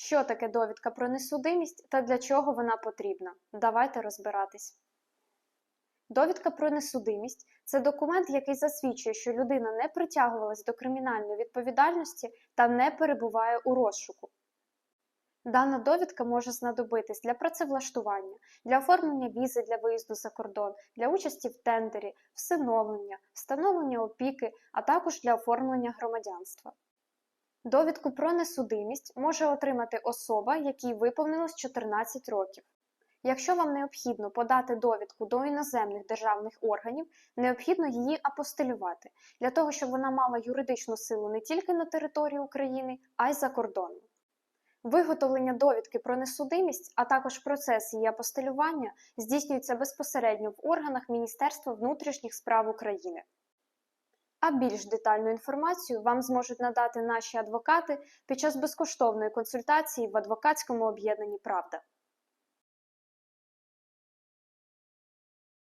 Що таке довідка про несудимість та для чого вона потрібна? Давайте розбиратись. Довідка про несудимість це документ, який засвідчує, що людина не притягувалась до кримінальної відповідальності та не перебуває у розшуку. Дана довідка може знадобитись для працевлаштування, для оформлення візи для виїзду за кордон, для участі в тендері, всиновлення, встановлення опіки, а також для оформлення громадянства. Довідку про несудимість може отримати особа, якій виповнилось 14 років. Якщо вам необхідно подати довідку до іноземних державних органів, необхідно її апостилювати для того, щоб вона мала юридичну силу не тільки на території України, а й за кордоном. Виготовлення довідки про несудимість, а також процес її апостилювання здійснюється безпосередньо в органах Міністерства внутрішніх справ України. А більш детальну інформацію вам зможуть надати наші адвокати під час безкоштовної консультації в адвокатському об'єднанні Правда.